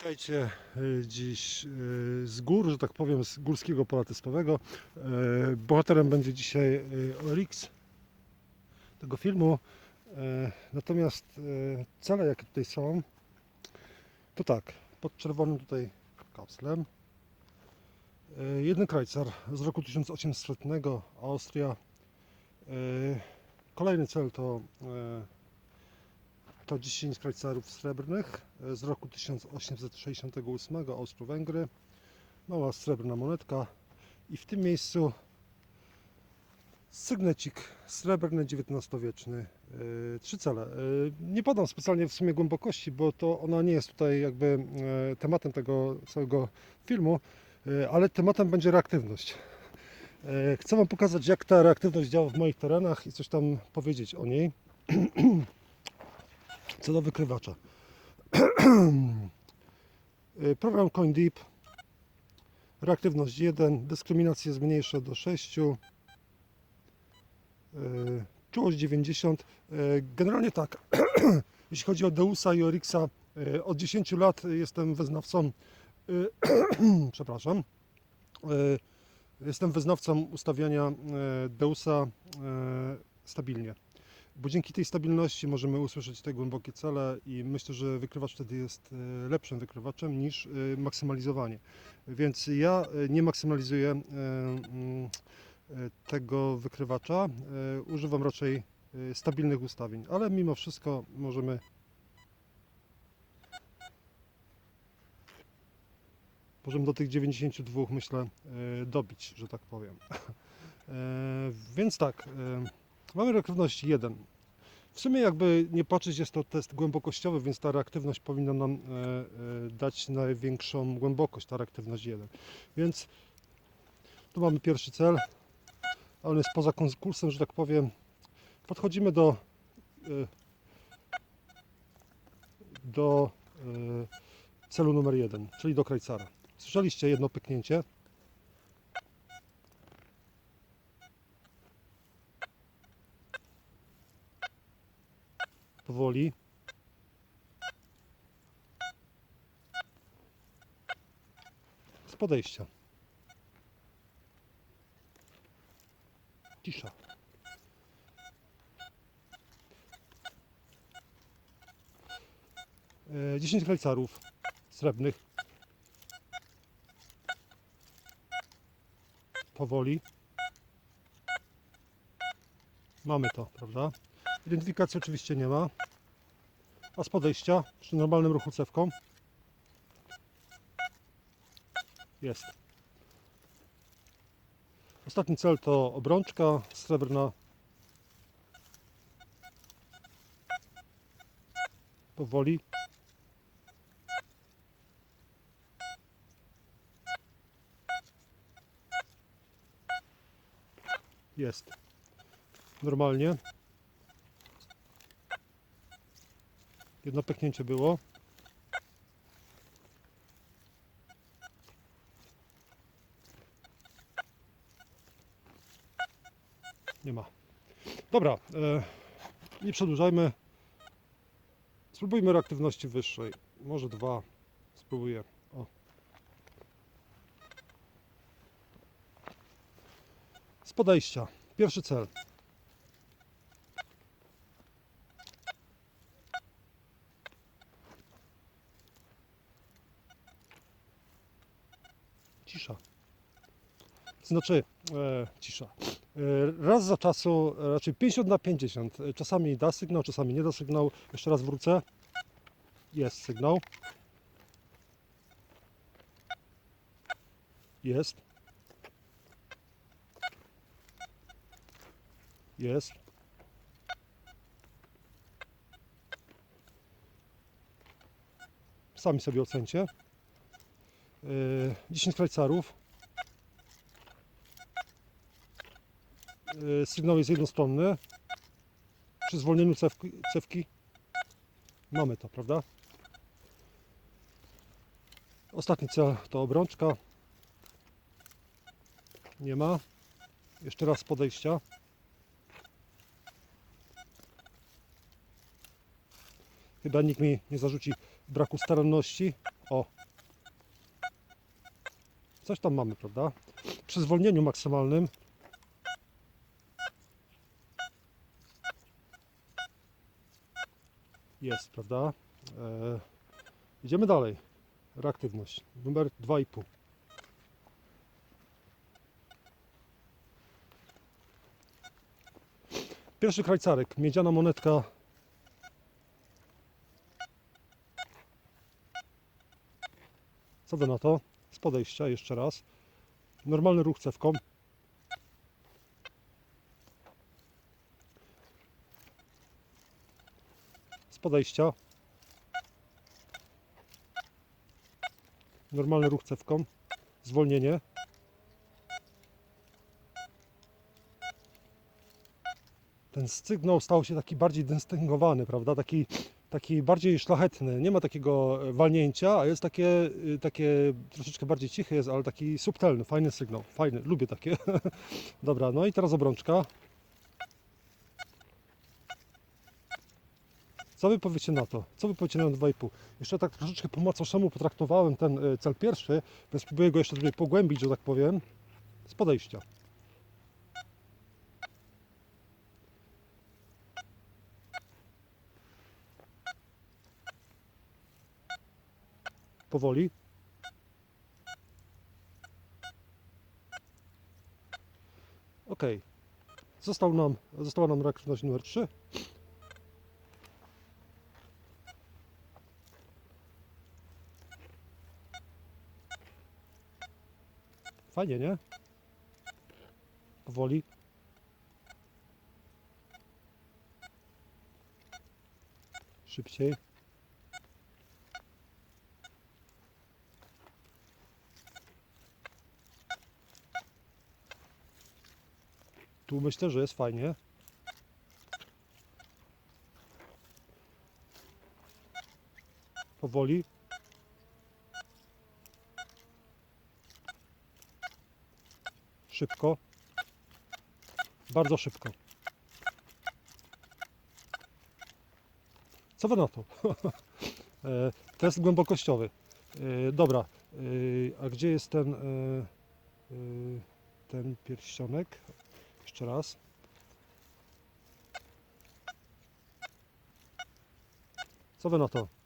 Witajcie y, dziś y, z gór, że tak powiem, z górskiego pola testowego. Y, Bohaterem będzie dzisiaj Oryx tego filmu. Natomiast cele, jakie tutaj są, to tak, pod czerwonym tutaj kapslem. Jeden Kreuzer z roku 1800, Austria. Kolejny cel to to 10 krajcarów srebrnych e, z roku 1868 Austro-Węgry. Mała srebrna monetka i w tym miejscu sygnecik srebrny XIX-wieczny. E, Trzy cele. E, Nie podam specjalnie w sumie głębokości, bo to ona nie jest tutaj jakby tematem tego całego filmu, ale tematem będzie reaktywność. Chcę Wam pokazać, jak ta reaktywność działa w moich terenach i coś tam powiedzieć o niej. Co do wykrywacza. Y, Program CoinDeep. Reaktywność 1. Dyskryminację zmniejszę do 6. y, Czułość 90. Y, Generalnie tak. Jeśli chodzi o Deusa i Orixa, y, od 10 lat jestem wyznawcą. y, Przepraszam. y, Jestem wyznawcą ustawiania y, Deusa y, stabilnie bo dzięki tej stabilności możemy usłyszeć te głębokie cele i myślę, że wykrywacz wtedy jest e, lepszym wykrywaczem niż e, maksymalizowanie. Więc ja e, nie maksymalizuję mm, tego wykrywacza, używam raczej stabilnych ustawień, ale mimo wszystko możemy możemy do tych 92 myślę dobić, że tak powiem. Więc tak, Mamy reaktywność 1. W sumie jakby nie patrzeć jest to test głębokościowy, więc ta reaktywność powinna nam e, e, dać największą głębokość, ta reaktywność 1. Więc tu mamy pierwszy cel, a on jest poza konkursem, że tak powiem. Podchodzimy do e, do celu numer 1, czyli do Krajcara. Słyszeliście jedno pyknięcie. Powoli. Z podejścia. Cisza. E, 10 krajcarów srebrnych. Powoli. Mamy to, prawda? Identyfikacji oczywiście nie ma. A z podejścia, przy normalnym ruchu cewką, jest. Ostatni cel to obrączka srebrna. Powoli. Jest. Normalnie. Jedno pechnięcie było. Nie ma. Dobra, e, nie przedłużajmy. Spróbujmy reaktywności wyższej. Może dwa. Spróbuję. O. Z podejścia. Pierwszy cel. Cisza. Znaczy, e, cisza. E, raz za czasu, e, raczej 50 na 50. E, Czasami da sygnał, czasami nie da sygnał. Jeszcze raz wrócę. Jest sygnał. Jest. Jest. Sami sobie ocencie. Yy, 10 krajcarów. Sygnał jest jednostronny. Przy zwolnieniu cewki, cewki mamy to, prawda? Ostatni cel to obrączka. Nie ma. Jeszcze raz podejścia. Chyba nikt mi nie zarzuci braku staranności. O! Coś tam mamy, prawda? Przy zwolnieniu maksymalnym jest, prawda? E, idziemy dalej. Reaktywność. Numer 2,5. Pierwszy krajcarek, miedziana monetka. Co wy na to? Z podejścia jeszcze raz. Normalny ruch cewką. Podejścia. Normalny ruch cewką. Zwolnienie. ten sygnał stał się taki bardziej dystyngowany, prawda? Taki, taki bardziej szlachetny. Nie ma takiego e, walnięcia, a jest takie, y, takie troszeczkę bardziej cichy jest, ale taki subtelny, fajny sygnał. Fajny, lubię takie. Dobra, no i teraz obrączka. Co wy powiecie na to? Co wy powiecie na 2,5? Jeszcze tak troszeczkę po macoszemu potraktowałem ten e, cel pierwszy, więc spróbuję go jeszcze tutaj pogłębić, że tak powiem, z podejścia. powoli. Ok. Został nam, została nam reaktywność numer 3. Fajnie, nie? Powoli. Szybciej. Tu myślę, że jest fajnie. Powoli. Szybko. Bardzo szybko. Co wy na to? E, Test głębokościowy. E, Dobra. E, A gdzie jest ten, ten pierścionek? Jeszcze raz. Co wy na to?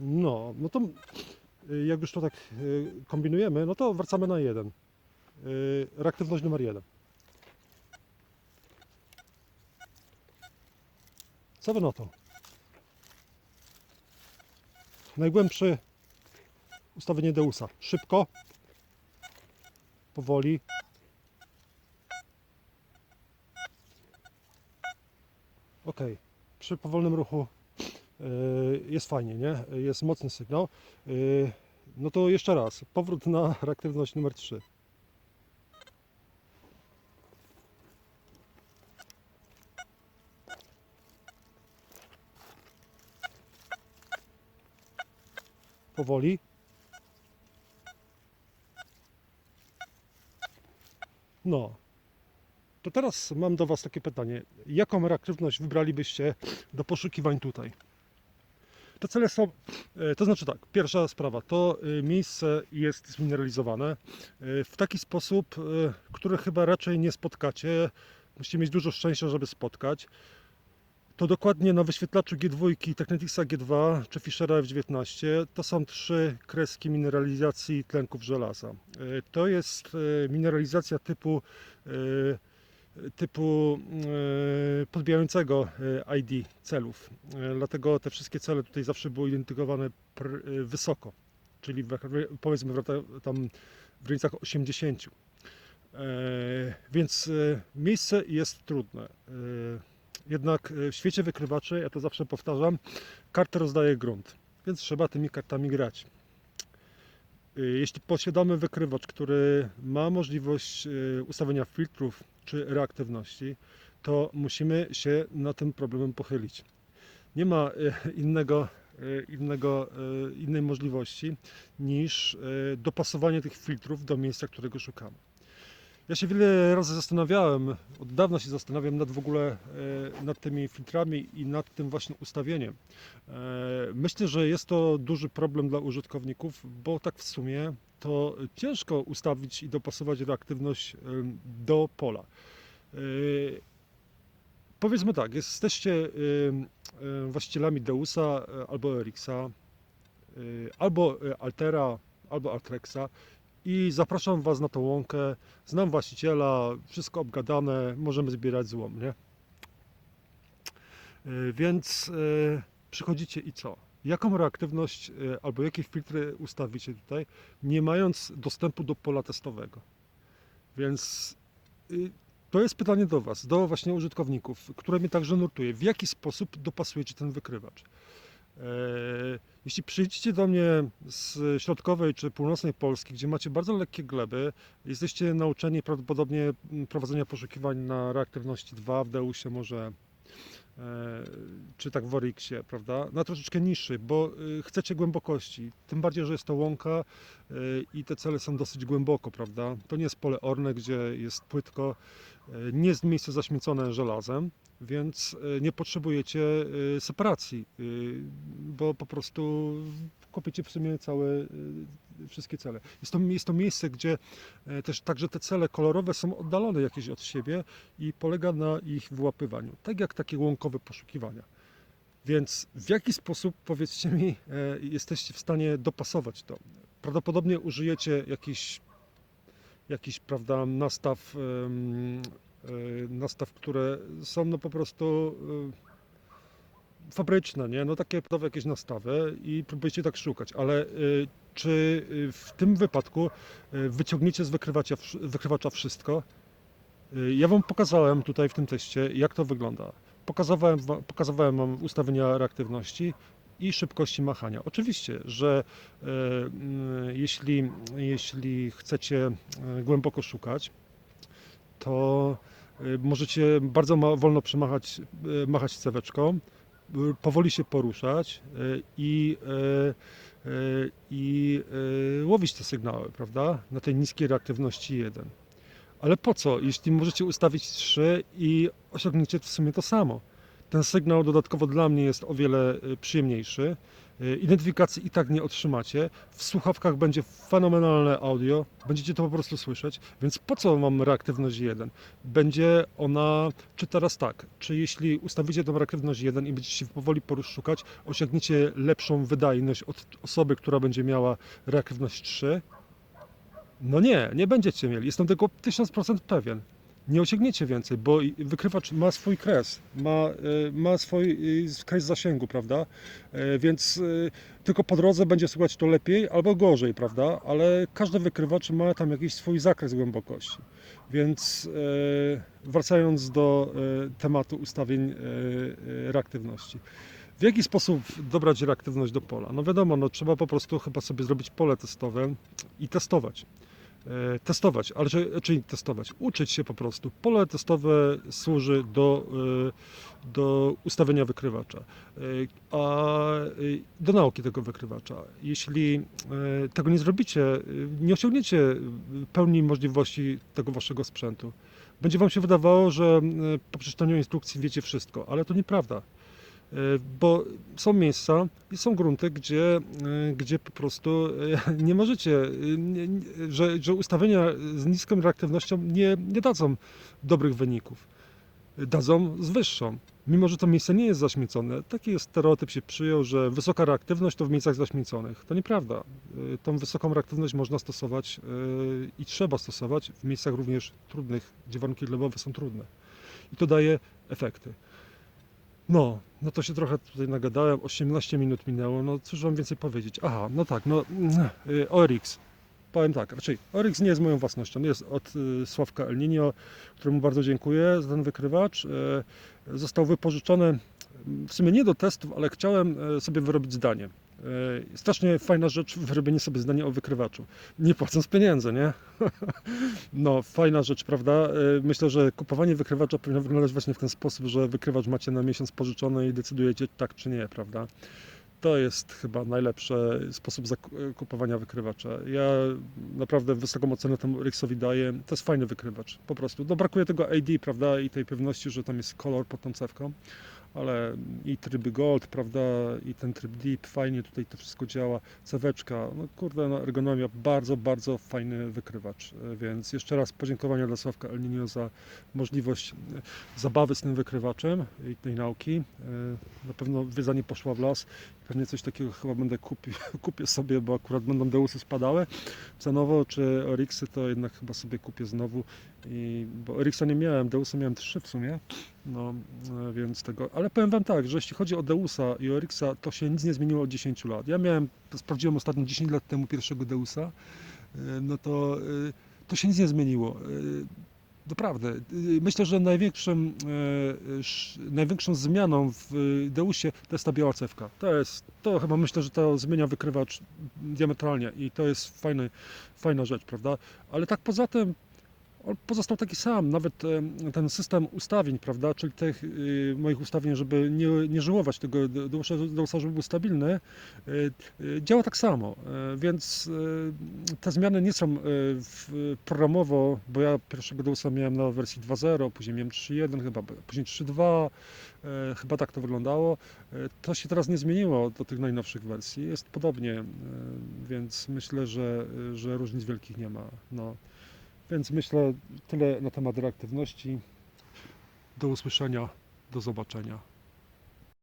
No, no to y, jak już to tak y, kombinujemy, no to wracamy na jeden. Y, Reaktywność numer jeden. Co wy na to? Najgłębszy ustawienie Deusa. Szybko. Powoli. Ok. Przy powolnym ruchu jest fajnie, nie? Jest mocny sygnał. Yy, no to jeszcze raz. Powrót na reaktywność numer 3. powoli. No. To teraz mam do Was takie pytanie. Jaką reaktywność wybralibyście do poszukiwań tutaj? Te cele są, e, to znaczy tak, pierwsza sprawa, to e, miejsce jest zmineralizowane e, w taki sposób, który chyba raczej nie spotkacie. Musicie mieć dużo szczęścia, żeby spotkać to dokładnie na wyświetlaczu G2, Technetixa G2 czy Fischera F19 to są trzy kreski mineralizacji tlenków żelaza. To jest mineralizacja typu, typu podbijającego ID celów. Dlatego te wszystkie cele tutaj zawsze były identyfikowane wysoko, czyli w- powiedzmy w- tam w granicach 80. Więc miejsce jest trudne. Jednak e, w świecie wykrywaczy, ja to zawsze powtarzam, kartę rozdaje grunt, więc trzeba tymi kartami grać. E, Jeśli posiadamy wykrywacz, który ma możliwość e, ustawienia filtrów czy reaktywności, to musimy się na tym problemem pochylić. Nie ma innego, innego, innej możliwości niż dopasowanie tych filtrów do miejsca, którego szukamy. Ja się wiele razy zastanawiałem, od dawna się zastanawiam nad w ogóle e, nad tymi filtrami i nad tym właśnie ustawieniem. E, Myślę, że jest to duży problem dla użytkowników, bo tak w sumie to ciężko ustawić i dopasować reaktywność do pola. E, Powiedzmy tak, jesteście właścicielami Deusa albo Erixa, albo Altera, albo Altrexa i zapraszam Was na tą łąkę. Znam właściciela, wszystko obgadane, możemy zbierać złom, nie? E, Więc e, przychodzicie i co? Jaką reaktywność e, albo jakie filtry ustawicie tutaj, nie mając dostępu do pola testowego? Więc y, to jest pytanie do Was, do właśnie użytkowników, które mnie także nurtuje. W jaki sposób dopasujecie ten wykrywacz? E, Jeśli przyjdziecie do mnie z środkowej czy północnej Polski, gdzie macie bardzo lekkie gleby, jesteście nauczeni prawdopodobnie prowadzenia poszukiwań na reaktywności 2 w Deusie może, czy tak w Orixie, prawda? Na troszeczkę niższej, bo y, chcecie głębokości. Tym bardziej, że jest to łąka y, i te cele są dosyć głęboko, prawda? To nie jest pole orne, gdzie jest płytko, nie jest miejsce zaśmiecone żelazem, więc nie potrzebujecie separacji, bo po prostu kopiecie w sumie całe wszystkie cele. Jest to, jest to miejsce, gdzie e, też także te cele kolorowe są oddalone jakieś od siebie i polega na ich wyłapywaniu, tak jak takie łąkowe poszukiwania. Więc w jaki sposób, powiedzcie mi, e, jesteście w stanie dopasować to? Prawdopodobnie użyjecie jakiś, jakiś prawda, nastaw, e, nastaw, które są no po prostu fabryczne, nie? No takie podstawowe jakieś nastawy i próbujecie tak szukać, ale e, czy e, w tym wypadku e, wyciągniecie z wykrywacza, wykrywacza wszystko? Ja Wam pokazałem tutaj w tym teście, jak to wygląda. Pokazywałem, wa- pokazywałem Wam ustawienia reaktywności i szybkości machania. Oczywiście, że e, jeśli, jeśli chcecie głęboko szukać, to możecie bardzo ma, wolno przemachać, machać ceweczką, powoli się poruszać e, i, e, e, i łowić te sygnały, prawda? Na tej niskiej reaktywności 1. Ale po co, jeśli możecie ustawić 3 i osiągniecie w sumie to samo? Ten sygnał dodatkowo dla mnie jest o wiele przyjemniejszy. Y, Identyfikacji i tak nie otrzymacie. W słuchawkach będzie fenomenalne audio, będziecie to po prostu słyszeć, więc po co mam reaktywność 1? Będzie ona, czy teraz tak, czy jeśli ustawicie tą reaktywność 1 i będziecie powoli poruszać, osiągniecie lepszą wydajność od osoby, która będzie miała reaktywność 3? No nie, nie będziecie mieli. Jestem tego 1000% pewien. Nie osiągniecie więcej, bo wykrywacz ma swój kres, ma, e, ma swój e, kres zasięgu, prawda? E, Więc tylko po drodze będzie słuchać to lepiej albo gorzej, prawda? Ale każdy wykrywacz ma tam jakiś swój zakres głębokości. Więc wracając do tematu ustawień reaktywności. W jaki sposób dobrać reaktywność do pola? No wiadomo, no trzeba po prostu chyba sobie zrobić pole testowe i testować. E, Testować, ale czy- czyli testować, uczyć się po prostu. Pole testowe służy do, e, do ustawienia wykrywacza, e, a do nauki tego wykrywacza. Jeśli tego nie zrobicie, nie osiągniecie pełni możliwości tego waszego sprzętu. Będzie wam się wydawało, że po przeczytaniu instrukcji wiecie wszystko, ale to nieprawda. E, Bo są miejsca i są grunty, gdzie, e, gdzie po prostu e, nie możecie, że, że ustawienia z niską reaktywnością nie, nie dadzą dobrych wyników. Dadzą z wyższą. Mimo, że to miejsce nie jest zaśmiecone, taki jest stereotyp się przyjął, że wysoka reaktywność to w miejscach zaśmieconych. To nieprawda. Tą wysoką reaktywność można stosować i trzeba stosować w miejscach również trudnych, gdzie warunki glebowe są trudne. I to daje efekty. No, no to się trochę tutaj nagadałem, 18 minut minęło, no cóż wam więcej powiedzieć. Aha, no tak, no y, ORX. Powiem tak, raczej ORX nie jest moją własnością, jest od y, Sławka El Nino, któremu bardzo dziękuję za ten wykrywacz. Y, Został wypożyczony w sumie nie do testów, ale chciałem y, sobie wyrobić zdanie. Y, Strasznie fajna rzecz, wyrobienie sobie zdania o wykrywaczu. Nie płacąc pieniędzy, nie? No, fajna rzecz, prawda? Y, Myślę, że kupowanie wykrywacza powinno wyglądać właśnie w ten sposób, że wykrywacz macie na miesiąc pożyczony i decydujecie tak czy nie, prawda? to jest chyba najlepszy sposób zakupowania wykrywacza. Ja naprawdę wysoką ocenę temu Rixowi daję. To jest fajny wykrywacz, po prostu. No, brakuje tego AD, prawda, i tej pewności, że tam jest kolor pod tą cewką, ale i tryby Gold, prawda, i ten tryb Deep, fajnie tutaj to wszystko działa. Ceweczka, no kurde, no, ergonomia, bardzo, bardzo fajny wykrywacz. E, Więc jeszcze raz podziękowania dla Sławka El Nino za możliwość e, zabawy z tym wykrywaczem i tej nauki. E, Na pewno wiedza nie poszła w las. Pewnie coś takiego chyba będę kupił, kupię sobie, bo akurat będą Deusy spadały cenowo, czy Orixy to jednak chyba sobie kupię znowu. I, bo Orixa nie miałem, Deusa miałem trzy w sumie. No, e, więc tego. Ale powiem Wam tak, że jeśli chodzi o Deusa i Orixa, to się nic nie zmieniło od 10 lat. Ja miałem, sprawdziłem ostatnio 10 lat temu pierwszego Deusa, e, no to, e, to się nic nie zmieniło. Naprawdę. Myślę, że największym, sz- największą zmianą w Deusie to jest ta biała cewka. To jest, to chyba myślę, że to zmienia wykrywacz diametralnie i to jest fajny, fajna rzecz, prawda? Ale tak poza tym on pozostał taki sam, nawet ten system ustawień, prawda, czyli tych y, moich ustawień, żeby nie, nie żyłować tego Deusa, żeby był stabilny, y, y, działa tak samo, e, więc e, te zmiany nie są e, programowo, bo ja pierwszego Deusa miałem na wersji 2.0, później miałem 3.1 chyba, później 3.2, e, chyba tak to wyglądało. To się teraz nie zmieniło do tych najnowszych wersji, jest podobnie, więc myślę, że, że różnic wielkich nie ma. No. Więc myślę tyle na temat reaktywności. Do usłyszenia, do zobaczenia.